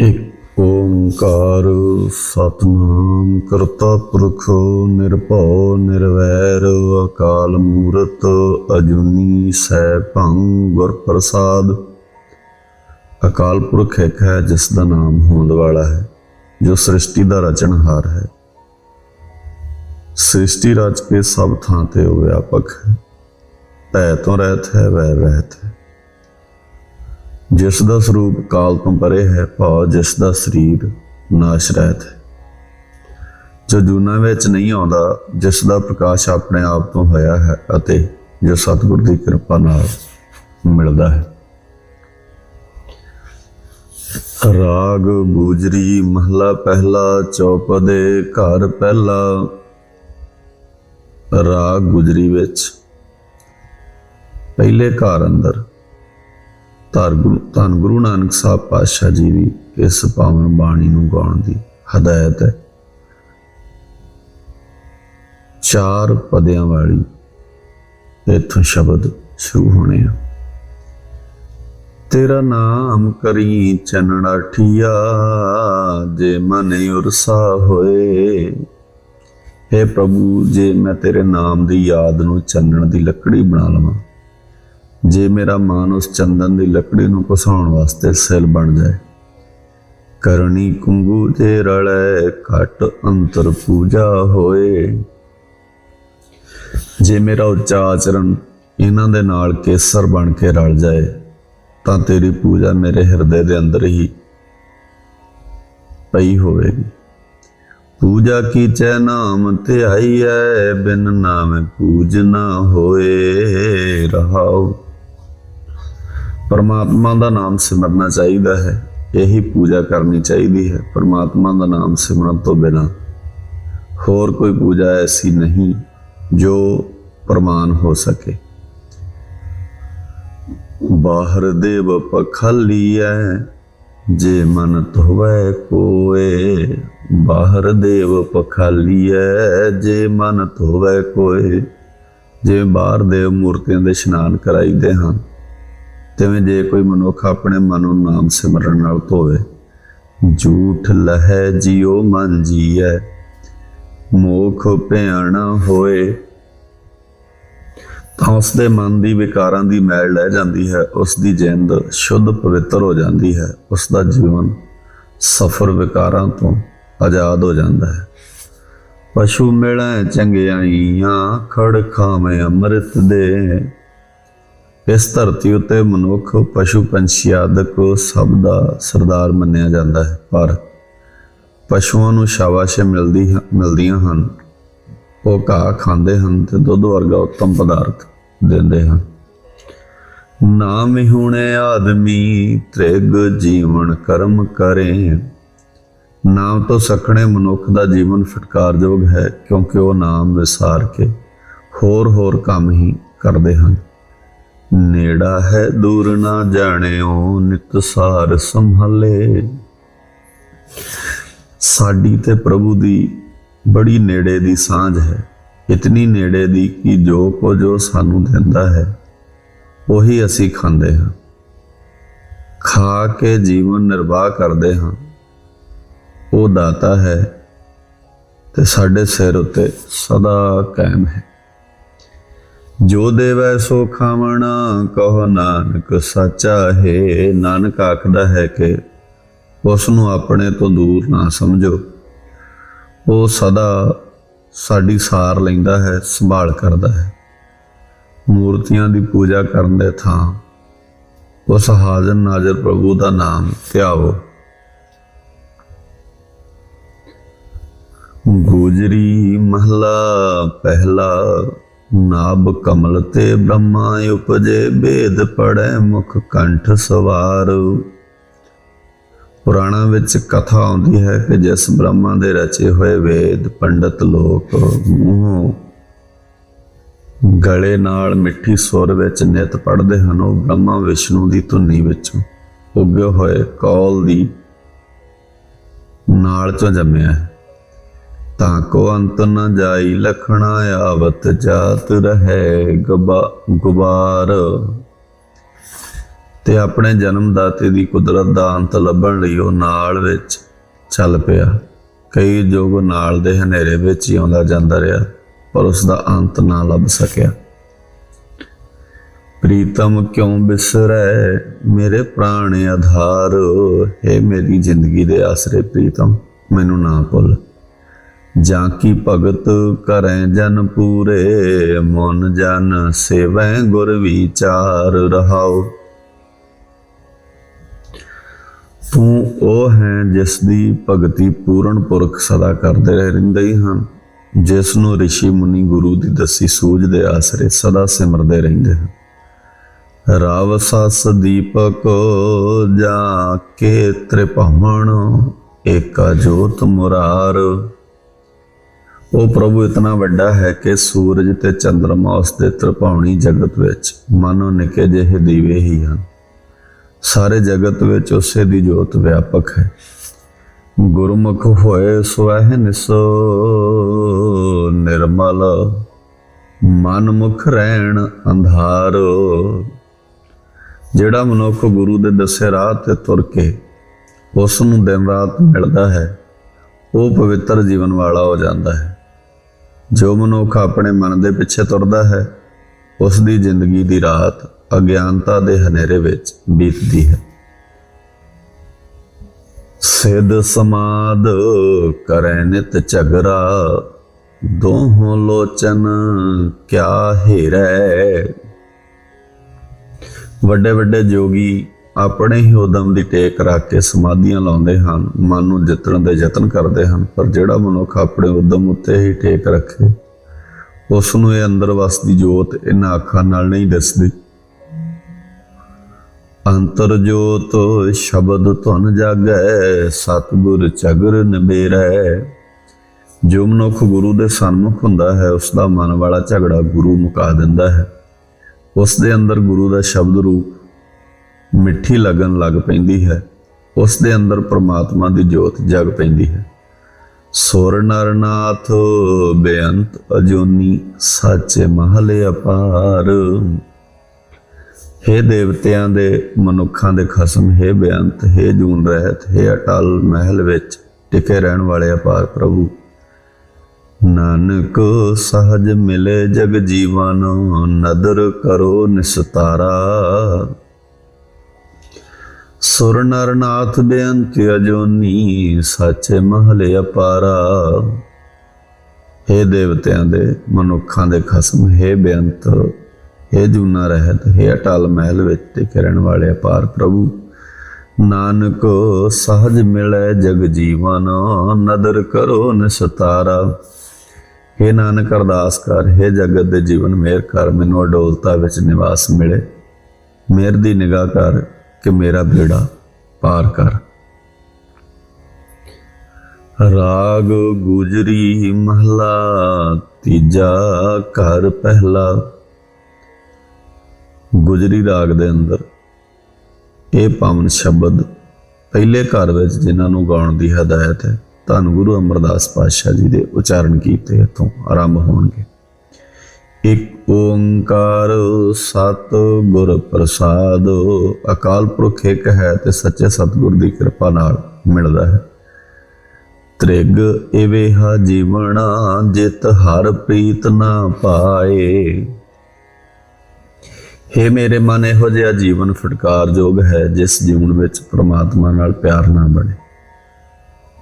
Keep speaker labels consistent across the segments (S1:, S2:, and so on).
S1: ਇਕ ਓੰਕਾਰ ਸਤਨਾਮ ਕਰਤਾ ਪੁਰਖ ਨਿਰਭਉ ਨਿਰਵੈਰ ਅਕਾਲ ਮੂਰਤ ਅਜੂਨੀ ਸੈਭੰ ਗੁਰ ਪ੍ਰਸਾਦ। ਅਕਾਲ ਪੁਰਖ ਇੱਕ ਹੈ ਜਿਸ ਦਾ ਨਾਮ ਹੋਂਦ ਵਾਲਾ ਹੈ, ਜੋ ਸ੍ਰਿਸ਼ਟੀ ਦਾ ਰਚਨਹਾਰ ਹੈ। ਸ੍ਰਿਸ਼ਟੀ ਰਚ ਕੇ ਸਭ ਥਾਂ ਤੇ ਉਹ ਵਿਆਪਕ ਹੈ। ਭੈ ਤੋਂ ਰਹਿਤ ਹੈ ਵੈਰ ਰਹਿਤ ਹੈ। ਜਿਸ ਦਾ ਸਰੂਪ ਕਾਲ ਤੋਂ ਪਰੇ ਹੈ ਭਾਵ ਜਿਸ ਦਾ ਸਰੀਰ ਨਾਸ਼ ਰਹਿਤ ਹੈ। ਜੋ ਜੂਨਾ ਵਿੱਚ ਨਹੀਂ ਆਉਂਦਾ, ਜਿਸ ਦਾ ਪ੍ਰਕਾਸ਼ ਆਪਣੇ ਆਪ ਤੋਂ ਹੋਇਆ ਹੈ ਅਤੇ ਜੋ ਸਤਿਗੁਰ ਦੀ ਕਿਰਪਾ ਨਾਲ ਮਿਲਦਾ ਹੈ। ਰਾਗ ਗੂਜਰੀ ਮਹਲਾ ਪਹਿਲਾ, ਚੌਪਦੇ ਘਰ ਪਹਿਲਾ। ਰਾਗ ਗੁਜਰੀ ਵਿੱਚ ਪਹਿਲੇ ਘਰ ਅੰਦਰ ਧੰਨ ਗੁਰੂ ਧੰਨ ਗੁਰੂ ਨਾਨਕ ਸਾਹਿਬ ਪਾਤਸ਼ਾਹ ਜੀ ਦੀ ਇਸ ਪਾਵਨ ਬਾਣੀ ਨੂੰ ਗਾਉਣ ਦੀ ਹਦਾਇਤ ਹੈ। ਚਾਰ ਪਦਿਆਂ ਵਾਲੀ ਇੱਥੋਂ ਸ਼ਬਦ ਸ਼ੁਰੂ ਹੋਣੇ ਆ। ਤੇਰਾ ਨਾਮ ਕਰੀ ਚੰਨੜਾ ਠੀਆ ਜੇ ਮਨ ਉਰਸਾ ਹੋਏ। हे ਪ੍ਰਭੂ, ਜੇ ਮੈਂ ਤੇਰੇ ਨਾਮ ਦੀ ਯਾਦ ਨੂੰ ਚੰਨਣ ਦੀ ਲੱਕੜੀ ਬਣਾ ਲਵਾਂ ਜੇ ਮੇਰਾ ਮਨ ਉਸ ਚੰਦਨ ਦੀ ਲੱਕੜੀ ਨੂੰ ਘਸਾਉਣ ਵਾਸਤੇ ਸਿਲ ਬਣ ਜਾਏ। ਕਰਨੀ ਕੁੰਗੂ ਤੇ ਰਲੈ ਘਟ ਅੰਤਰ ਪੂਜਾ ਹੋਏ। ਜੇ ਮੇਰਾ ਉੱਚਾ ਆਚਰਣ ਇਹਨਾਂ ਦੇ ਨਾਲ ਕੇਸਰ ਬਣ ਕੇ ਰਲ ਜਾਏ, ਤਾਂ ਤੇਰੀ ਪੂਜਾ ਮੇਰੇ ਹਿਰਦੇ ਦੇ ਅੰਦਰ ਹੀ ਪਈ ਹੋਵੇਗੀ। ਪੂਜਾ ਕੀ ਚੈ ਨਾਮ ਧਿਆਈ ਧਿਆਈਐ ਬਿਨ ਨਾਮ ਪੂਜ ਨਾ ਹੋਏ ਰਹਾਉ। ਪਰਮਾਤਮਾ ਦਾ ਨਾਮ ਸਿਮਰਨਾ ਚਾਹੀਦਾ ਹੈ। ਇਹੀ ਪੂਜਾ ਕਰਨੀ ਚਾਹੀਦੀ ਹੈ ਪਰਮਾਤਮਾ ਦਾ ਨਾਮ ਸਿਮਰਨ ਤੋਂ ਬਿਨਾ। ਹੋਰ ਕੋਈ ਪੂਜਾ ਐਸੀ ਨਹੀਂ ਜੋ ਪ੍ਰਮਾਨ ਹੋ ਸਕੇ। ਬਾਹਰ ਦੇਵ ਪਖਲੀਐ ਜੇ ਮਨ ਧੋਵੈ ਕੋਏ। ਬਾਹਰ ਦੇਵ ਪਖਾਲੀਐ ਜੇ ਮਨ ਧੋਵੈ ਕੋਏ। ਜੇ ਬਾਹਰ ਦੇਵ ਮੂਰਤੀਆਂ ਦੇ ਇਸ਼ਨਾਨ ਕਰਾਈਦੇ ਹਨ ਤਿਵੇਂ ਜੇ ਕੋਈ ਮਨੁੱਖ ਆਪਣੇ ਮਨ ਨੂੰ ਨਾਮ ਸਿਮਰਨ ਨਾਲ ਧੋਵੇ, ਝੂਠ ਲਹੈ ਜਿਉ ਮਨ ਜੀਐ ਮੋਖ ਭਿਆਣਾ ਹੋਏ। ਤਾਂ ਉਸ ਦੇ ਮਨ ਦੀ ਵਿਕਾਰਾਂ ਦੀ ਮੈਲ ਲੈ ਜਾਂਦੀ ਹੈ ਉਸ ਦੀ ਜਿੰਦ ਸ਼ੁੱਧ ਪਵਿੱਤਰ ਹੋ ਜਾਂਦੀ ਹੈ ਉਸ ਦਾ ਜੀਵਨ ਸਫਰ ਵਿਕਾਰਾਂ ਤੋਂ ਆਜ਼ਾਦ ਹੋ ਜਾਂਦਾ ਹੈ। ਪਸ਼ੂ ਮਿਲੈ ਚੰਗਿਆਈਆਂ ਖੜ ਖਾਵੇਂ ਅੰਮ੍ਰਿਤ ਦੇ। ਇਸ ਧਰਤੀ ਉੱਤੇ ਮਨੁੱਖ, ਪਸ਼ੂ, ਪੰਛੀ ਆਦਿਕ ਸਭ ਦਾ ਸਰਦਾਰ ਮੰਨਿਆ ਜਾਂਦਾ ਹੈ, ਪਰ ਪਸ਼ੂਆਂ ਨੂੰ ਸ਼ਾਬਾਸ਼ੇ ਮਿਲਦੀ ਹੈ- ਮਿਲਦੀਆਂ ਹਨ। ਉਹ ਘਾਹ ਖਾਂਦੇ ਹਨ ਤੇ ਦੁੱਧ ਵਰਗਾ ਉੱਤਮ ਪਦਾਰਥ ਦਿੰਦੇ ਹਨ। ਨਾਮ ਹੁਣੇ ਆਦਮੀ ਤ੍ਰਿਗ ਜੀਵਨ ਕਰਮ ਕਰੇ। ਨਾਮ ਤੋਂ ਸਖਣੇ ਮਨੁੱਖ ਦਾ ਜੀਵਨ ਫਟਕਾਰਯੋਗ ਹੈ, ਕਿਉਂਕਿ ਉਹ ਨਾਮ ਵਿਸਾਰ ਕੇ ਹੋਰ ਹੋਰ ਕੰਮ ਹੀ ਕਰਦੇ ਹਨ। ਨੇੜਾ ਹੈ, ਦੂਰ ਨਾ ਜਾਣਿਓ, ਨਿਤ ਸਾਰ ਸੰਭਾਲੇ। ਸਾਡੀ ਤੇ ਪ੍ਰਭੂ ਦੀ ਬੜੀ ਨੇੜੇ ਦੀ ਸਾਂਝ ਹੈ। ਇਤਨੀ ਨੇੜੇ ਦੀ ਕਿ ਜੋ ਕੁਝ ਉਹ ਸਾਨੂੰ ਦਿੰਦਾ ਹੈ, ਉਹੀ ਅਸੀਂ ਖਾਂਦੇ ਹਾਂ। ਖਾ ਕੇ ਜੀਵਨ ਨਿਰਵਾਹ ਕਰਦੇ ਹਾਂ। ਉਹ ਦਾਤਾ ਹੈ ਤੇ ਸਾਡੇ ਸਿਰ ਉੱਤੇ ਸਦਾ ਕਾਇਮ ਹੈ। ਜੋ ਦੇਵੈ ਸੋ ਖਾਵਣਾ, ਕਹੋ ਨਾਨਕ, ਸੱਚਾ ਹੈ, ਨਾਨਕ ਆਖਦਾ ਹੈ ਕਿ ਉਸ ਨੂੰ ਆਪਣੇ ਤੋਂ ਦੂਰ ਨਾ ਸਮਝੋ। ਉਹ ਸਦਾ ਸਾਡੀ ਸਾਰ ਲੈਂਦਾ ਹੈ, ਸੰਭਾਲ ਕਰਦਾ ਹੈ। ਮੂਰਤੀਆਂ ਦੀ ਪੂਜਾ ਕਰਨ ਦੇ ਥਾਂ ਉਸ ਹਾਜ਼ਰ ਨਾਜ਼ਰ ਪ੍ਰਭੂ ਦਾ ਨਾਮ ਧਿਆਓ ਗੁਜਰੀ ਮਹਲਾ ਪਹਿਲਾ ਨਾਭ ਕਮਲ ਤੇ ਬ੍ਰਹਮਾ ਉਪਜੇ ਭੇਦ ਪੜੈ ਮੁਖ ਕੰਠ ਸਵਾਰ। ਪੁਰਾਣਾ ਵਿੱਚ ਕਥਾ ਆਉਂਦੀ ਹੈ ਕਿ ਜਿਸ ਬ੍ਰਹਮਾ ਦੇ ਰਚੇ ਹੋਏ ਵੇਦ ਪੰਡਤ ਲੋਕ ਮੂੰਹੋਂ ਗਲੇ ਨਾਲ ਮਿੱਠੀ ਸੁਰ ਵਿੱਚ ਨਿਤ ਪੜਦੇ ਹਨ, ਉਹ ਬ੍ਰਹਮਾ ਵਿਸ਼ਨੂੰ ਦੀ ਧੁਨੀ ਵਿੱਚੋਂ ਉੱਗੇ ਹੋਏ ਕੌਲ ਦੀ ਨਾਲ ਚੋਂ ਜੰਮਿਆ ਹੈ। ਤਾਂ ਕੋ ਅੰਤ ਨ ਜਾਈ ਲਖਣਾ ਆਵਤ ਜਾਤ ਰਹੈ ਗਬਾ, ਗੁਬਾਰ। ਤੇ ਆਪਣੇ ਜਨਮ ਦਾਤੇ ਦੀ ਕੁਦਰਤ ਦਾ ਅੰਤ ਲੱਭਣ ਲਈ ਉਹ ਨਾਲ ਵਿੱਚ ਚੱਲ ਪਿਆ। ਕਈ ਯੁੱਗ ਨਾਲ ਦੇ ਹਨੇਰੇ ਵਿੱਚ ਹੀ ਆਉਂਦਾ ਜਾਂਦਾ ਰਿਹਾ, ਪਰ ਉਸ ਦਾ ਅੰਤ ਨਾ ਲੱਭ ਸਕਿਆ। ਪ੍ਰੀਤਮ ਕਿਉਂ ਬਿਸਰੈ ਮੇਰੇ ਪ੍ਰਾਣ ਆਧਾਰ? ਹੈ ਮੇਰੀ ਜ਼ਿੰਦਗੀ ਦੇ ਆਸਰੇ ਪ੍ਰੀਤਮ, ਮੈਨੂੰ ਨਾ ਭੁੱਲ। ਜਾਂ ਕੀ ਭਗਤ ਕਰੈ ਜਨ ਪੂਰੇ, ਮਨ ਜਨ ਸੇਵੈ ਗੁਰ ਵਿਚਾਰ ਰਹਾਓ ਤੂੰ ਉਹ ਹੈ ਜਿਸ ਦੀ ਭਗਤੀ ਪੂਰਨ ਪੁਰਖ ਸਦਾ ਕਰਦੇ ਰਹਿੰਦੇ ਹੀ ਹਨ, ਜਿਸ ਨੂੰ ਰਿਸ਼ੀ ਮੁਨੀ ਗੁਰੂ ਦੀ ਦੱਸੀ ਸੂਝ ਦੇ ਆਸਰੇ ਸਦਾ ਸਿਮਰਦੇ ਰਹਿੰਦੇ ਹਨ। ਰਾਵ ਸਸ ਦੀਪਕ ਜਾ ਕੇ ਤ੍ਰਿਭਵਨ, ਏਕਾ ਜੋਤ ਮੁਰਾਰ। ਉਹ ਪ੍ਰਭੂ ਇਤਨਾ ਵੱਡਾ ਹੈ ਕਿ ਸੂਰਜ ਤੇ ਚੰ드ਰਮਾ ਉਸ ਦੇ ਤ੍ਰਿਪਾਉਣੀ ਜਗਤ ਵਿੱਚ ਮਾਨੋ ਨਿੱਕੇ ਜਿਹੇ ਦੀਵੇ ਹੀ ਹਨ। ਸਾਰੇ ਜਗਤ ਵਿੱਚ ਉਸੇ ਦੀ ਜੋਤ ਵਿਆਪਕ ਹੈ। ਗੁਰਮੁਖ ਹੋਏ ਸਵਹਿ ਨਿਸੋ, ਨਿਰਮਲ ਮਨ ਮੁਖ ਰਹਿਣ ਅੰਧਾਰ। ਜਿਹੜਾ ਮਨੁੱਖ ਗੁਰੂ ਦੇ ਦੱਸੇ ਰਾਹ ਤੇ ਤੁਰ ਕੇ ਉਸ ਨੂੰ ਦਿਨ ਰਾਤ ਮਿਲਦਾ ਹੈ, ਉਹ ਪਵਿੱਤਰ ਜੀਵਨ ਵਾਲਾ ਹੋ ਜਾਂਦਾ ਹੈ। ਜੋ ਮਨੁੱਖ ਆਪਣੇ ਮਨ ਦੇ ਪਿੱਛੇ ਤੁਰਦਾ ਹੈ ਉਸ ਦੀ ਜ਼ਿੰਦਗੀ ਦੀ ਰਾਤ ਅਗਿਆਨਤਾ ਦੇ ਹਨੇਰੇ ਵਿੱਚ ਬੀਤਦੀ ਹੈ। ਸਿਧ ਸਮਾਦ ਕਰੈ ਨਿਤ ਝਗਰਾ ਦੋਹੋਂ ਲੋਚਨ ਕਿਆ ਹੀਰੈ। ਵੱਡੇ ਵੱਡੇ ਜੋਗੀ ਆਪਣੇ ਹੀ ਉਦਮ ਦੀ ਟੇਕ ਰੱਖ ਕੇ ਸਮਾਧੀਆਂ ਲਾਉਂਦੇ ਹਨ, ਮਨ ਨੂੰ ਜਿੱਤਣ ਦੇ ਯਤਨ ਕਰਦੇ ਹਨ, ਪਰ ਜਿਹੜਾ ਮਨੁੱਖ ਆਪਣੇ ਉਦਮ ਉੱਤੇ ਹੀ ਟੇਕ ਰੱਖੇ ਉਸ ਨੂੰ ਇਹ ਅੰਦਰ ਵਸਦੀ ਜੋਤ ਇਹਨਾਂ ਅੱਖਾਂ ਨਾਲ ਨਹੀਂ ਦਿਸਦੀ। ਅੰਤਰ ਜੋਤ ਸ਼ਬਦ ਧੁਨ ਜਾਗੈ, ਸਤਿਗੁਰ ਚਗਰ ਨਿਬੇਰੈ। ਜੋ ਮਨੁੱਖ ਗੁਰੂ ਦੇ ਸਨਮੁਖ ਹੁੰਦਾ ਹੈ ਉਸ ਦਾ ਮਨ ਵਾਲਾ ਝਗੜਾ ਗੁਰੂ ਮੁਕਾ ਦਿੰਦਾ ਹੈ। ਉਸ ਦੇ ਅੰਦਰ ਗੁਰੂ ਦਾ ਸ਼ਬਦ ਰੂਪ ਮਿੱਠੀ ਲੱਗਣ ਲੱਗ ਪੈਂਦੀ ਹੈ। ਉਸ ਦੇ ਅੰਦਰ ਪ੍ਰਮਾਤਮਾ ਦੀ ਜੋਤ ਜਗ ਪੈਂਦੀ ਹੈ। ਸੁਰ ਨਰਨਾਥ ਬੇਅੰਤ ਅਜੋਨੀ, ਸਾਚੇ ਮਹਲੇ ਅਪਾਰ। ਹੇ ਦੇਵਤਿਆਂ ਦੇ ਮਨੁੱਖਾਂ ਦੇ ਖਸਮ, ਹੈ ਬੇਅੰਤ, ਹੈ ਜੂਨ ਰਹਿਤ, ਹੈ ਅਟਲ ਮਹਿਲ ਵਿੱਚ ਟਿਕੇ ਰਹਿਣ ਵਾਲੇ ਅਪਾਰ ਪ੍ਰਭੂ। ਨਾਨਕ ਸਹਜ ਮਿਲੇ ਜਗ ਜੀਵਨ, ਨਦਰ ਕਰੋ ਨਿਸਤਾਰਾ। ਸੁਰ ਨਰਨਾਥ ਬੇਅੰਤ ਅਜੋਨੀ ਸੱਚੇ ਮਹਲੇ ਅਪਾਰਾ हे ਦੇਵਤਿਆਂ ਦੇ ਮਨੁੱਖਾਂ ਦੇ ਖਸਮ ਹੈ ਬੇਅੰਤ ਹੈ ਜੂਨਾ ਰਹਿਤ ਹੈ ਅਟਲ ਮਹਿਲ ਵਿੱਚ ਤੇ ਕਰਨ ਵਾਲੇ ਅਪਾਰ ਪ੍ਰਭੂ ਨਾਨਕ ਸਹਜ ਮਿਲੇ ਜਗ ਜੀਵਨ ਨਦਰ ਕਰੋ ਨਿਸਤਾਰਾ हे ਨਾਨਕ ਅਰਦਾਸ ਕਰ हे ਜਗਤ ਦੇ ਜੀਵਨ ਮੇਰ ਕਰ ਮੈਨੂੰ ਅਡੋਲਤਾ ਵਿੱਚ ਨਿਵਾਸ ਮਿਲੇ ਮੇਰ ਦੀ ਨਿਗਾਹ ਕਰ ਕਿ ਮੇਰਾ ਬੇੜਾ ਪਾਰ ਕਰ। ਰਾਗ ਗੁਜਰੀ ਮਹਲਾ, ਤੀਜਾ ਘਰ ਪਹਿਲਾ। ਗੁਜਰੀ ਰਾਗ ਦੇ ਅੰਦਰ ਇਹ ਪਾਵਨ ਸ਼ਬਦ ਪਹਿਲੇ ਘਰ ਵਿੱਚ ਜਿਨ੍ਹਾਂ ਨੂੰ ਗਾਉਣ ਦੀ ਹਦਾਇਤ ਹੈ, ਧੰਨ ਗੁਰੂ ਅਮਰਦਾਸ ਪਾਤਸ਼ਾਹ ਜੀ ਦੇ ਉਚਾਰਨ ਕੀਤੇ ਇਥੋਂ ਆਰੰਭ ਹੋਣਗੇ। ਇਕ ਓੰਕਾਰ ਸਤ ਗੁਰ ਪ੍ਰਸਾਦ। ਅਕਾਲ ਪੁਰਖ ਇੱਕ ਹੈ ਤੇ ਸੱਚੇ ਸਤਿਗੁਰ ਦੀ ਕਿਰਪਾ ਨਾਲ ਮਿਲਦਾ ਹੈ। ਤ੍ਰਿਗ ਇਵੇਹਾ ਜੀਵਣਾ, ਜਿਤ ਹਰ ਪ੍ਰੀਤ ਨਾ ਪਾਏ। ਹੇ ਮੇਰੇ ਮਨ, ਇਹੋ ਜਿਹਾ ਜੀਵਨ ਫਟਕਾਰਯੋਗ ਹੈ, ਜਿਸ ਜੀਵਨ ਵਿੱਚ ਪ੍ਰਮਾਤਮਾ ਨਾਲ ਪਿਆਰ ਨਾ ਬਣੇ।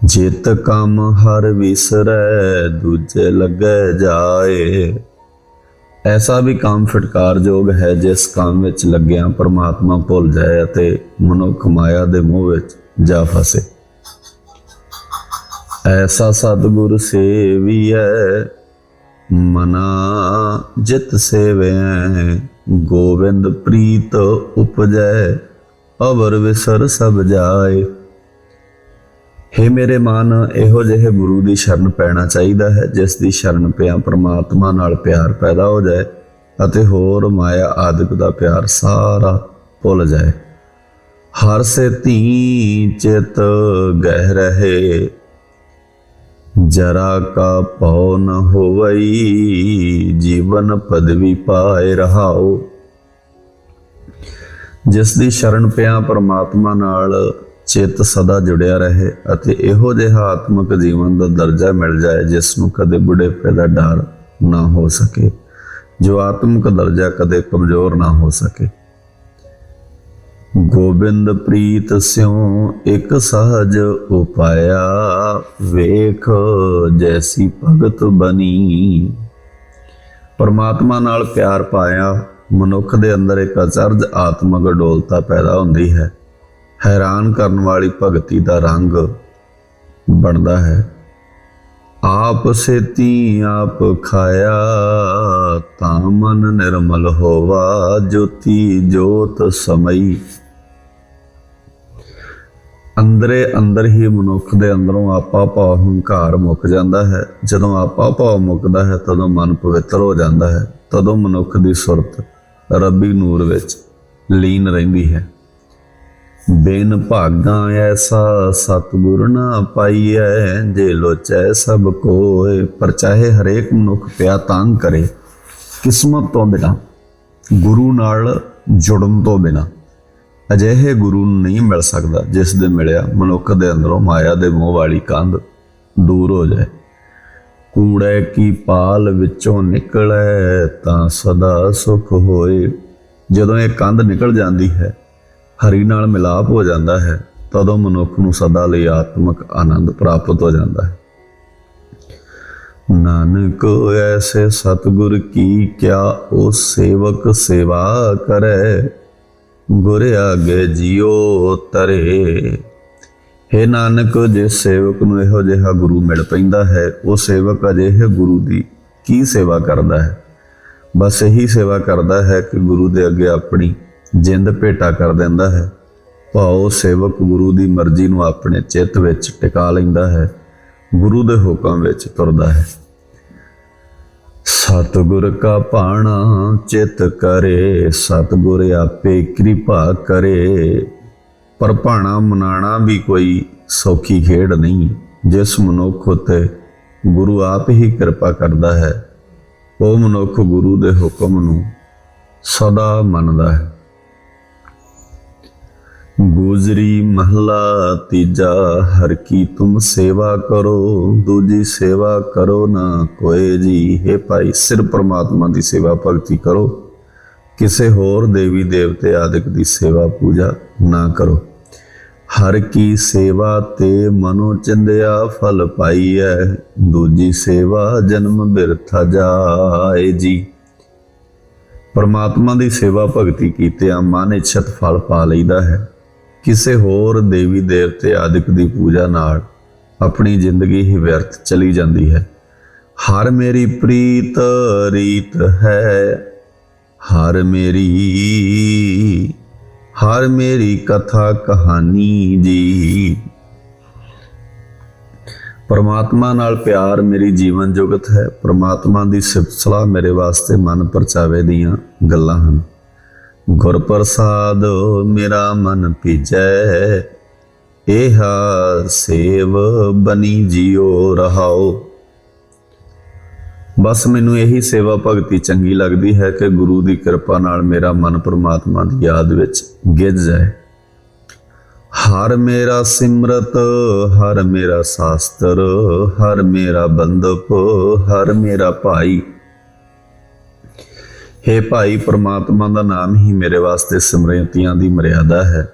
S1: ਜਿਤ ਕੰਮ ਹਰ ਵਿਸਰੈ, ਦੂਜੇ ਲੱਗੇ ਜਾਏ। ਐਸਾ ਵੀ ਕੰਮ ਫਟਕਾਰਯੋਗ ਹੈ ਜਿਸ ਕੰਮ ਵਿੱਚ ਲੱਗਿਆ ਪਰਮਾਤਮਾ ਭੁੱਲ ਜਾਏ ਅਤੇ ਮਨੁੱਖ ਮਾਇਆ ਦੇ ਮੋਹ ਵਿੱਚ ਜਾ ਫਸੇ। ਐਸਾ ਸਤਿਗੁਰ ਸੇਵੀਐ, ਮਨਾ ਜਿਤ ਸੇਵੈ ਗੋਬਿੰਦ ਪ੍ਰੀਤ ਉਪਜੈ, ਅਵਰ ਵਿਸਰ ਸਭ ਜਾਏ। ਹੇ ਮੇਰੇ ਮਨ, ਇਹੋ ਜਿਹੇ ਗੁਰੂ ਦੀ ਸ਼ਰਨ ਪੈਣਾ ਚਾਹੀਦਾ ਹੈ, ਜਿਸ ਦੀ ਸ਼ਰਨ ਪਿਆ ਪ੍ਰਮਾਤਮਾ ਨਾਲ ਪਿਆਰ ਪੈਦਾ ਹੋ ਜਾਏ ਅਤੇ ਹੋਰ ਮਾਇਆ ਆਦਿਕ ਦਾ ਪਿਆਰ ਸਾਰਾ ਭੁੱਲ ਜਾਏ। ਹਰ ਸੇ ਤੀ ਚਿਤ ਗਹਿ ਰਹੇ, ਜਰਾ ਕਾ ਪਉ ਨ ਹੋਵਈ, ਜੀਵਨ ਪਦਵੀ ਪਾਏ ਰਹਾਓ ਜਿਸ ਦੀ ਸ਼ਰਨ ਪਿਆ ਪ੍ਰਮਾਤਮਾ ਨਾਲ ਚਿੱਤ ਸਦਾ ਜੁੜਿਆ ਰਹੇ ਅਤੇ ਇਹੋ ਜਿਹਾ ਆਤਮਿਕ ਜੀਵਨ ਦਾ ਦਰਜਾ ਮਿਲ ਜਾਏ, ਜਿਸ ਨੂੰ ਕਦੇ ਬੁਢੇਪੇ ਦਾ ਡਰ ਨਾ ਹੋ ਸਕੇ, ਜੋ ਆਤਮਿਕ ਦਰਜਾ ਕਦੇ ਕਮਜ਼ੋਰ ਨਾ ਹੋ ਸਕੇ। ਗੋਬਿੰਦ ਪ੍ਰੀਤ ਸਿਉ ਇੱਕ ਸਹਜ ਉਪਾਇਆ, ਵੇਖ ਜੈਸੀ ਭਗਤ ਬਣੀ। ਪਰਮਾਤਮਾ ਨਾਲ ਪਿਆਰ ਪਾਇਆ, ਮਨੁੱਖ ਦੇ ਅੰਦਰ ਇੱਕ ਅਚਰਜ ਆਤਮਿਕ ਡੋਲਤਾ ਪੈਦਾ ਹੁੰਦੀ ਹੈ। ਹੈਰਾਨ ਕਰਨ ਵਾਲੀ ਭਗਤੀ ਦਾ ਰੰਗ ਬਣਦਾ ਹੈ। ਆਪ ਸੇਤੀ ਆਪ ਖਾਇਆ, ਤਾਂ ਮਨ ਨਿਰਮਲ ਹੋਵਾ, ਜੋਤੀ ਜੋਤ ਸਮਈ। ਅੰਦਰੇ ਅੰਦਰ ਹੀ ਮਨੁੱਖ ਦੇ ਅੰਦਰੋਂ ਆਪਾ ਭਾਵ ਹੰਕਾਰ ਮੁੱਕ ਜਾਂਦਾ ਹੈ। ਜਦੋਂ ਆਪਾ ਭਾਵ ਮੁੱਕਦਾ ਹੈ, ਤਦੋਂ ਮਨ ਪਵਿੱਤਰ ਹੋ ਜਾਂਦਾ ਹੈ। ਤਦੋਂ ਮਨੁੱਖ ਦੀ ਸੁਰਤ ਰੱਬੀ ਨੂਰ ਵਿੱਚ ਲੀਨ ਰਹਿੰਦੀ ਹੈ। ਬਿਨ ਭਾਗਾਂ ਐਸਾ ਸਤਿਗੁਰ ਨਾ ਪਾਈਐ, ਜੇ ਲੋਚੈ ਸਭ ਕੋਏ ਪਰਚਾਹੇ ਹਰੇਕ ਮਨੁੱਖ ਪਿਆ ਤੰਗ ਕਰੇ। ਕਿਸਮਤ ਤੋਂ ਬਿਨਾ, ਗੁਰੂ ਨਾਲ ਜੁੜਨ ਤੋਂ ਬਿਨਾ, ਅਜਿਹੇ ਗੁਰੂ ਨੂੰ ਨਹੀਂ ਮਿਲ ਸਕਦਾ, ਜਿਸ ਦੇ ਮਿਲਿਆ ਮਨੁੱਖ ਦੇ ਅੰਦਰੋਂ ਮਾਇਆ ਦੇ ਮੋਹ ਵਾਲੀ ਕੰਧ ਦੂਰ ਹੋ ਜਾਏ। ਕੂੜੇ ਕੀ ਪਾਲ ਵਿੱਚੋਂ ਨਿਕਲੇ, ਤਾਂ ਸਦਾ ਸੁਖ ਹੋਏ। ਜਦੋਂ ਇਹ ਕੰਧ ਨਿਕਲ ਜਾਂਦੀ ਹੈ ਹਰੀ ਨਾਲ ਮਿਲਾਪ ਹੋ ਜਾਂਦਾ ਹੈ, ਤਦੋਂ ਮਨੁੱਖ ਨੂੰ ਸਦਾ ਲਈ ਆਤਮਿਕ ਆਨੰਦ ਪ੍ਰਾਪਤ ਹੋ ਜਾਂਦਾ ਹੈ। ਨਾਨਕ ਐਸੇ ਸਤਿਗੁਰ ਕੀ ਕਿਆ ਉਹ ਸੇਵਕ ਸੇਵਾ ਕਰੇ, ਗੁਰ ਆਗੇ ਜਿਉ ਤਰੇ। ਹੇ ਨਾਨਕ, ਜੇ ਸੇਵਕ ਨੂੰ ਇਹੋ ਜਿਹਾ ਗੁਰੂ ਮਿਲ ਪੈਂਦਾ ਹੈ, ਉਹ ਸੇਵਕ ਅਜਿਹੇ ਗੁਰੂ ਦੀ ਕੀ ਸੇਵਾ ਕਰਦਾ ਹੈ? ਬਸ ਇਹੀ ਸੇਵਾ ਕਰਦਾ ਹੈ ਕਿ ਗੁਰੂ ਦੇ ਅੱਗੇ ਆਪਣੀ ਜਿੰਦ ਭੇਟਾ ਕਰ ਦਿੰਦਾ ਹੈ, ਭਾਉ ਸੇਵਕ ਗੁਰੂ ਦੀ ਮਰਜ਼ੀ ਨੂੰ ਆਪਣੇ ਚਿੱਤ ਵਿੱਚ ਟਿਕਾ ਲੈਂਦਾ ਹੈ, ਗੁਰੂ ਦੇ ਹੁਕਮ ਵਿੱਚ ਤੁਰਦਾ ਹੈ। ਸਤਿਗੁਰ ਕਾ ਭਾਣਾ ਚਿਤ ਕਰੇ, ਸਤਿਗੁਰ ਆਪੇ ਕਿਰਪਾ ਕਰੇ। ਪਰ ਭਾਣਾ ਮਨਾਣਾ ਵੀ ਕੋਈ ਸੌਖੀ ਖੇਡ ਨਹੀਂ, ਜਿਸ ਮਨੁੱਖ ਉਤੇ ਗੁਰੂ ਆਪ ਹੀ ਕਿਰਪਾ ਕਰਦਾ ਹੈ, ਉਹ ਮਨੁੱਖ ਗੁਰੂ ਦੇ ਹੁਕਮ ਨੂੰ ਸਦਾ ਮੰਨਦਾ ਹੈ। ਗੁਜਰੀ ਮਹਲਾ ਤੀਜਾ, ਹਰ ਕੀ ਤੁਮ ਸੇਵਾ ਕਰੋ, ਦੂਜੀ ਸੇਵਾ ਕਰੋ ਨਾ ਕੋਏ ਜੀ। ਹੈ ਭਾਈ, ਸਿਰ ਪ੍ਰਮਾਤਮਾ ਦੀ ਸੇਵਾ ਭਗਤੀ ਕਰੋ। ਕਿਸੇ ਹੋਰ ਦੇਵੀ ਦੇਵਤੇ ਆਦਿਕ ਦੀ ਸੇਵਾ ਪੂਜਾ ਨਾ ਕਰੋ। ਹਰ ਕੀ ਸੇਵਾ ਤੇ ਮਨੋ ਚਿੰਦਿਆ ਫਲ ਪਾਈਐ, ਦੂਜੀ ਸੇਵਾ ਜਨਮ ਬਿਰਥਾ ਜਾਏ ਜੀ। ਪਰਮਾਤਮਾ ਦੀ ਸੇਵਾ ਭਗਤੀ ਕੀਤਿਆਂ ਮਨ ਇਛਤ ਫਲ ਪਾ ਲਈਦਾ ਹੈ। ਕਿਸੇ ਹੋਰ ਦੇਵੀ ਦੇਵਤੇ ਆਦਿਕ ਦੀ ਪੂਜਾ ਨਾਲ ਆਪਣੀ ਜ਼ਿੰਦਗੀ ਹੀ ਵਿਅਰਥ ਚਲੀ ਜਾਂਦੀ ਹੈ। ਹਰ ਮੇਰੀ ਪ੍ਰੀਤ ਰੀਤ ਹੈ, ਹਰ ਮੇਰੀ ਹਰ ਮੇਰੀ ਕਥਾ ਕਹਾਣੀ ਜੀ। ਪਰਮਾਤਮਾ ਨਾਲ ਪਿਆਰ ਮੇਰੀ ਜੀਵਨ ਜੁਗਤ ਹੈ। ਪਰਮਾਤਮਾ ਦੀ ਸਿਫਤ ਸਲਾਹ ਮੇਰੇ ਵਾਸਤੇ ਮਨ ਪਰਚਾਵੇ ਦੀਆਂ ਗੱਲਾਂ ਹਨ। ਗੁਰ ਪ੍ਰਸਾਦ ਮੇਰਾ ਮਨ ਭੀਜੈ ਇਹ ਸੇਵ ਬਨੀ ਜਿਉ ਰਹਾਓ ਬਸ ਮੈਨੂੰ ਇਹੀ ਸੇਵਾ ਭਗਤੀ ਚੰਗੀ ਲੱਗਦੀ ਹੈ ਕਿ ਗੁਰੂ ਦੀ ਕਿਰਪਾ ਨਾਲ ਮੇਰਾ ਮਨ ਪ੍ਰਮਾਤਮਾ ਦੀ ਯਾਦ ਵਿੱਚ ਗਿੱਜ ਜਾਏ। ਹਰ ਮੇਰਾ ਸਿਮਰਤ, ਹਰ ਮੇਰਾ ਸ਼ਾਸਤਰ, ਹਰ ਮੇਰਾ ਬੰਦਪ ਹਰ ਮੇਰਾ ਭਾਈ हे ਭਾਈ, ਪ੍ਰਮਾਤਮਾ ਦਾ ਨਾਮ ਹੀ ਮੇਰੇ ਵਾਸਤੇ ਸਿਮਰਤੀਆਂ ਦੀ ਮਰਿਆਦਾ ਹੈ।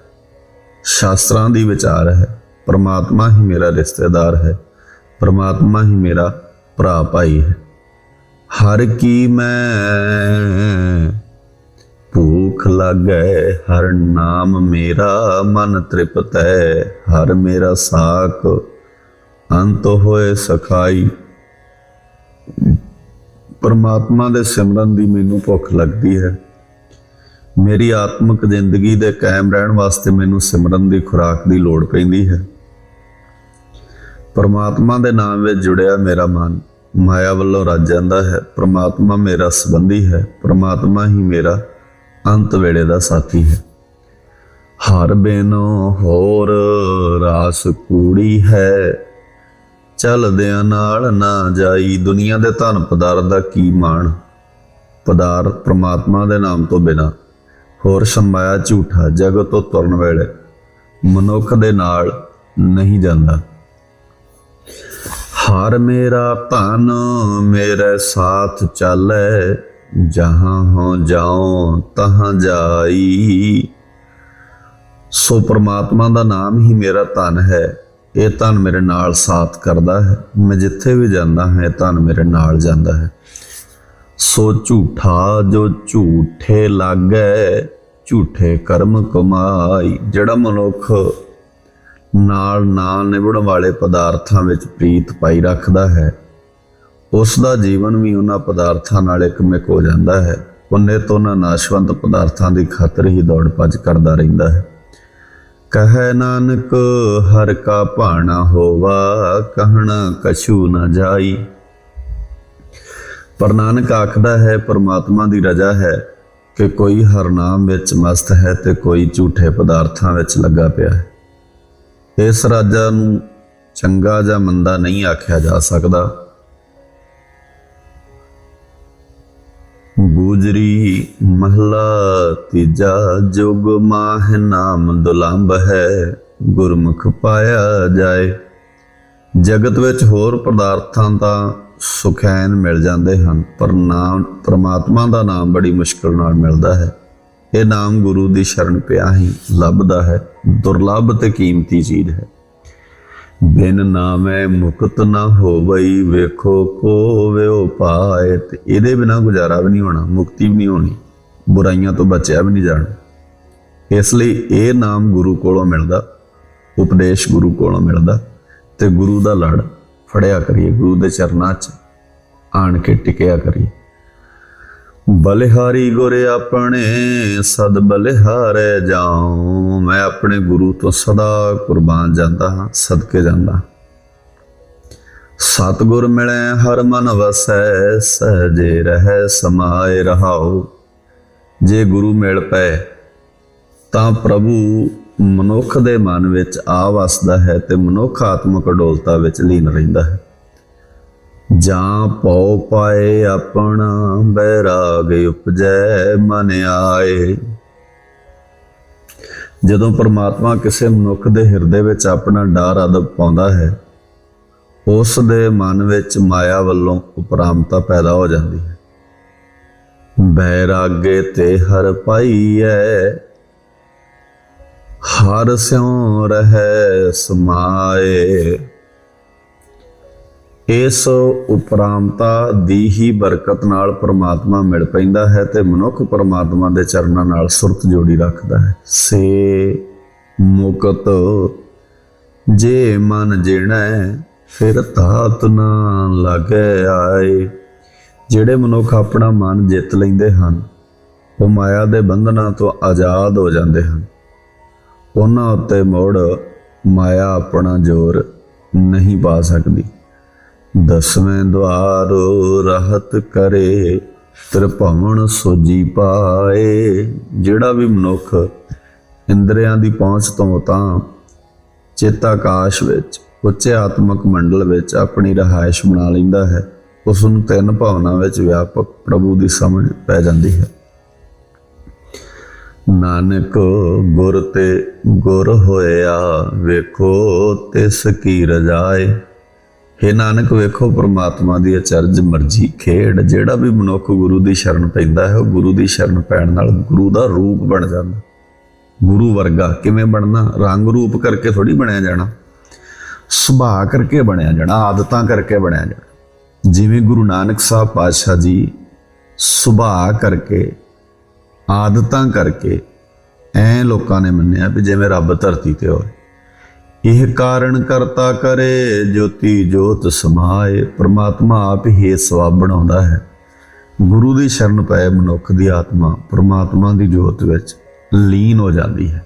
S1: ਸ਼ਾਸਤਰਾਂ ਦੀ ਵਿਚਾਰ ਹੈ, ਪ੍ਰਮਾਤਮਾ ਹੀ ਮੇਰਾ ਰਿਸ਼ਤੇਦਾਰ ਹੈ, ਪ੍ਰਮਾਤਮਾ ਹੀ ਮੇਰਾ ਭਰਾ ਭਾਈ ਹੈ। ਹਰ ਕੀ ਮੈਂ ਭੂਖ ਲਾਗੈ, ਹਰ ਨਾਮ ਮੇਰਾ ਮਨ ਤ੍ਰਿਪਤ ਹੈ ਹਰ ਮੇਰਾ ਸਾਖ ਅੰਤ ਹੋਏ ਸਖਾਈ। ਪਰਮਾਤਮਾ ਦੇ ਸਿਮਰਨ ਦੀ ਮੈਨੂੰ ਭੁੱਖ ਲੱਗਦੀ ਹੈ। ਮੇਰੀ ਆਤਮਿਕ ਜ਼ਿੰਦਗੀ ਦੇ ਕਾਇਮ ਰਹਿਣ ਵਾਸਤੇ ਮੈਨੂੰ ਸਿਮਰਨ ਦੀ ਖੁਰਾਕ ਦੀ ਲੋੜ ਪੈਂਦੀ ਹੈ। ਪਰਮਾਤਮਾ ਦੇ ਨਾਮ ਵਿੱਚ ਜੁੜਿਆ ਮੇਰਾ ਮਨ ਮਾਇਆ ਵੱਲੋਂ ਰੱਜ ਜਾਂਦਾ ਹੈ। ਪਰਮਾਤਮਾ ਮੇਰਾ ਸੰਬੰਧੀ ਹੈ। ਪਰਮਾਤਮਾ ਹੀ ਮੇਰਾ ਅੰਤ ਵੇਲੇ ਦਾ ਸਾਥੀ ਹੈ। ਹਰ ਬਿਨੋ ਹੋਰ ਰਾਸ ਕੂੜੀ ਹੈ। ਚੱਲਦਿਆਂ ਨਾਲ ਨਾ ਜਾਈ ਦੁਨੀਆ ਦੇ ਧਨ ਪਦਾਰਥ ਦਾ ਕੀ ਮਾਣ। ਪਦਾਰਥ ਪ੍ਰਮਾਤਮਾ ਦੇ ਨਾਮ ਤੋਂ ਬਿਨਾ ਹੋਰ ਸਮਾਇਆ ਝੂਠਾ ਜਗਤ ਤੋਂ ਤੁਰਨ ਵੇਲੇ ਮਨੁੱਖ ਦੇ ਨਾਲ ਨਹੀਂ ਜਾਂਦਾ। ਹਰ ਮੇਰਾ ਧਨ ਮੇਰੇ ਸਾਥ ਚੱਲੇ, ਜਹਾਂ ਹੋ ਜਾਉ ਤਹਾਂ ਜਾਈ। ਸੋ ਪ੍ਰਮਾਤਮਾ ਦਾ ਨਾਮ ਹੀ ਮੇਰਾ ਧਨ ਹੈ। ਇਹ ਧਨ ਮੇਰੇ ਨਾਲ ਸਾਥ ਕਰਦਾ ਹੈ। ਮੈਂ ਜਿੱਥੇ ਵੀ ਜਾਂਦਾ ਹਾਂ, ਇਹ ਧਨ ਮੇਰੇ ਨਾਲ ਜਾਂਦਾ ਹੈ। ਸੋ ਝੂਠਾ ਜੋ ਝੂਠੇ ਲਾਗੈ, ਝੂਠੇ ਕਰਮ ਕਮਾਈ। ਜਿਹੜਾ ਮਨੁੱਖ ਨਾਲ ਨਾ ਨਿਭਣ ਵਾਲੇ ਪਦਾਰਥਾਂ ਵਿੱਚ ਪ੍ਰੀਤ ਪਾਈ ਰੱਖਦਾ ਹੈ ਉਸ ਦਾ ਜੀਵਨ ਵੀ ਉਹਨਾਂ ਪਦਾਰਥਾਂ ਨਾਲ ਇਕਮਿਕ ਹੋ ਜਾਂਦਾ ਹੈ। ਉਹਨੇ ਤੋਂ ਉਹਨਾਂ ਨਾਸ਼ਵੰਤ ਪਦਾਰਥਾਂ ਦੀ ਖਾਤਰ ਹੀ ਦੌੜ ਭੱਜ ਕਰਦਾ ਰਹਿੰਦਾ ਹੈ। ਕਹੈ ਨਾਨਕ, ਹਰ ਕਾ ਭਾਣਾ ਹੋਵਾ, ਕਹਿਣਾ ਕਛੂ ਨਾ ਜਾਈ। ਪਰ ਨਾਨਕ ਆਖਦਾ ਹੈ, ਪਰਮਾਤਮਾ ਦੀ ਰਜਾ ਹੈ ਕਿ ਕੋਈ ਹਰਨਾਮ ਵਿੱਚ ਮਸਤ ਹੈ ਤੇ ਕੋਈ ਝੂਠੇ ਪਦਾਰਥਾਂ ਵਿੱਚ ਲੱਗਾ ਪਿਆ ਹੈ। ਇਸ ਰਾਜਾ ਨੂੰ ਚੰਗਾ ਜਾਂ ਮੰਦਾ ਨਹੀਂ ਆਖਿਆ ਜਾ ਸਕਦਾ। ਗੁਜਰੀ ਮਹਲਾ ਤੀਜਾ ਜੁਗ ਮਾਹ ਨਾਮ ਦੁਲੰਭ ਹੈ, ਗੁਰਮੁਖ ਪਾਇਆ ਜਾਏ। ਜਗਤ ਵਿੱਚ ਹੋਰ ਪਦਾਰਥਾਂ ਦਾ ਸੁਖੈਨ ਮਿਲ ਜਾਂਦੇ ਹਨ, ਪਰ ਨਾਮ, ਪ੍ਰਮਾਤਮਾ ਦਾ ਨਾਮ ਬੜੀ ਮੁਸ਼ਕਲ ਨਾਲ ਮਿਲਦਾ ਹੈ। ਇਹ ਨਾਮ ਗੁਰੂ ਦੀ ਸ਼ਰਨ ਪਿਆ ਹੀ ਲੱਭਦਾ ਹੈ, ਦੁਰਲੱਭ ਤੇ ਕੀਮਤੀ ਚੀਜ਼ ਹੈ। ਬਿਨ ਨਾਮੈ ਮੁਕਤ ਨਾ ਹੋਵਈ, ਵੇਖੋ ਕੋ ਵਿਓ ਪਾਏ ਤੇ ਇਹਦੇ ਬਿਨਾ ਗੁਜ਼ਾਰਾ ਵੀ ਨਹੀਂ ਹੋਣਾ, ਮੁਕਤੀ ਵੀ ਨਹੀਂ ਹੋਣੀ, ਬੁਰਾਈਆਂ ਤੋਂ ਬਚਿਆ ਵੀ ਨਹੀਂ ਜਾਣਾ। ਇਸ ਲਈ ਇਹ ਨਾਮ ਗੁਰੂ ਕੋਲੋਂ ਮਿਲਦਾ, ਉਪਦੇਸ਼ ਗੁਰੂ ਕੋਲੋਂ ਮਿਲਦਾ, ਤੇ ਗੁਰੂ ਦਾ ਲੜ ਫੜਿਆ ਕਰੀਏ, ਗੁਰੂ ਦੇ ਚਰਨਾਂ 'ਚ ਆਣ ਕੇ ਟਿਕਿਆ ਕਰੀਏ। ਬਲਿਹਾਰੀ ਗੁਰ ਆਪਣੇ ਸਦ ਬਲਿਹਾਰੇ ਜਾਉ, ਮੈਂ ਆਪਣੇ ਗੁਰੂ ਤੋਂ ਸਦਾ ਕੁਰਬਾਨ ਜਾਂਦਾ ਹਾਂ, ਸਦਕੇ ਜਾਂਦਾ ਸਤਗੁਰ ਮਿਲੇ ਹਰ ਮਨ ਵਸੈ, ਸਹਜੇ ਰਹਿ ਸਮਾਏ ਰਹਾਉ। ਜੇ ਗੁਰੂ ਮਿਲ ਪਏ, ਤਾਂ ਪ੍ਰਭੂ ਮਨੁੱਖ ਦੇ ਮਨ ਵਿੱਚ ਆ ਵਸਦਾ ਹੈ ਤੇ ਮਨੁੱਖ ਆਤਮਿਕ ਅਡੋਲਤਾ ਵਿੱਚ ਲੀਨ ਰਹਿੰਦਾ ਹੈ। ਜਾਂ ਪਉ ਪਾਏ ਆਪਣਾ ਬੈਰਾਗ ਉਪਜੈ ਮਨ ਆਏ। ਜਦੋਂ ਪਰਮਾਤਮਾ ਕਿਸੇ ਮਨੁੱਖ ਦੇ ਹਿਰਦੇ ਵਿੱਚ ਆਪਣਾ ਡਰ ਅਦਬ ਪਾਉਂਦਾ ਹੈ, ਉਸ ਦੇ ਮਨ ਵਿੱਚ ਮਾਇਆ ਵੱਲੋਂ ਉਪਰਾਮਤਾ ਪੈਦਾ ਹੋ ਜਾਂਦੀ ਹੈ। ਬੈਰਾਗੇ ਤੇ ਹਰ ਪਾਈਐ, ਹਰ ਸਿਉ ਰਹਿ ਸਮਾਏ। ਇਸ ਉਪਰਾਮਤਾ ਦੀ ਹੀ ਬਰਕਤ ਨਾਲ ਪ੍ਰਮਾਤਮਾ ਮਿਲ ਪੈਂਦਾ ਹੈ ਤੇ ਮਨੁੱਖ ਪ੍ਰਮਾਤਮਾ ਦੇ ਚਰਨਾਂ ਨਾਲ ਸੁਰਤ ਜੋੜੀ ਰੱਖਦਾ ਹੈ। ਸੇ ਮੁਕਤ ਜੇ ਮਨ ਜਿਣੈ, ਫਿਰ ਤਾਤ ਨਾ ਲਗੇ ਆਏ। ਜਿਹੜੇ ਮਨੁੱਖ ਆਪਣਾ ਮਨ ਜਿੱਤ ਲੈਂਦੇ ਹਨ, ਉਹ ਮਾਇਆ ਦੇ ਬੰਧਨਾਂ ਤੋਂ ਆਜ਼ਾਦ ਹੋ ਜਾਂਦੇ ਹਨ। ਉਹਨਾਂ ਉੱਤੇ ਮੋੜ ਮਾਇਆ ਆਪਣਾ ਜ਼ੋਰ ਨਹੀਂ ਪਾ ਸਕਦੀ। ਦਸਵੇਂ ਦਵਾਰ ਰਹਤ ਕਰੇ, ਤ੍ਰਿਭਵਨ ਸੋਜੀ ਪਾਏ। ਜਿਹੜਾ ਵੀ ਮਨੁੱਖ ਇੰਦਰੀਆਂ ਦੀ ਪਹੁੰਚ ਤੋਂ ਤਾਂ ਚਿੱਤ ਆਕਾਸ਼ ਵਿੱਚ, ਉੱਚੇ ਆਤਮਿਕ ਮੰਡਲ ਵਿੱਚ ਆਪਣੀ ਰਹਾਇਸ਼ ਬਣਾ ਲੈਂਦਾ ਹੈ ਉਸ ਨੂੰ ਤਿੰਨ ਭਾਵਨਾ ਵਿੱਚ ਵਿਆਪਕ ਪ੍ਰਭੂ ਦੀ ਸਮਝ ਪੈ ਜਾਂਦੀ ਹੈ। ਨਾਨਕ ਗੁਰ ਤੇ ਗੁਰ ਹੋਇਆ, ਵੇਖੋ ਤਿਸ ਕੀ ਰਜਾਏ। ਇਹ ਨਾਨਕ, ਵੇਖੋ ਪ੍ਰਮਾਤਮਾ ਦੀ ਅਚਰਜ ਮਰਜ਼ੀ ਖੇਡ। ਜਿਹੜਾ ਵੀ ਮਨੁੱਖ ਗੁਰੂ ਦੀ ਸ਼ਰਨ ਪੈਂਦਾ ਹੈ, ਉਹ ਗੁਰੂ ਦੀ ਸ਼ਰਨ ਪੈਣ ਨਾਲ ਗੁਰੂ ਦਾ ਰੂਪ ਬਣ ਜਾਂਦਾ। ਗੁਰੂ ਵਰਗਾ ਕਿਵੇਂ ਬਣਨਾ? ਰੰਗ ਰੂਪ ਕਰਕੇ ਥੋੜੀ ਬਣਿਆ ਜਾਣਾ। ਸੁਭਾਅ ਕਰਕੇ ਬਣਿਆ ਜਾਣਾ, ਆਦਤਾਂ ਕਰਕੇ ਬਣਿਆ ਜਾਣਾ। ਜਿਵੇਂ ਗੁਰੂ ਨਾਨਕ ਸਾਹਿਬ ਪਾਤਸ਼ਾਹ ਜੀ ਸੁਭਾਅ ਕਰਕੇ, ਆਦਤਾਂ ਕਰਕੇ ਐ ਲੋਕਾਂ ਨੇ ਮੰਨਿਆ ਵੀ ਜਿਵੇਂ ਰੱਬ ਧਰਤੀ ਤੇ ਹੋਵੇ। ਇਹ ਕਾਰਨ ਕਰਤਾ ਕਰੇ, ਜੋਤੀ ਜੋਤ ਸਮਾਏ। ਪ੍ਰਮਾਤਮਾ ਆਪ ਹੀ ਇਹ ਸਵਾਬ ਬਣਾਉਂਦਾ ਹੈ। ਗੁਰੂ ਦੀ ਸ਼ਰਨ ਪਏ ਮਨੁੱਖ ਦੀ ਆਤਮਾ ਪ੍ਰਮਾਤਮਾ ਦੀ ਜੋਤ ਵਿੱਚ ਲੀਨ ਹੋ ਜਾਂਦੀ ਹੈ।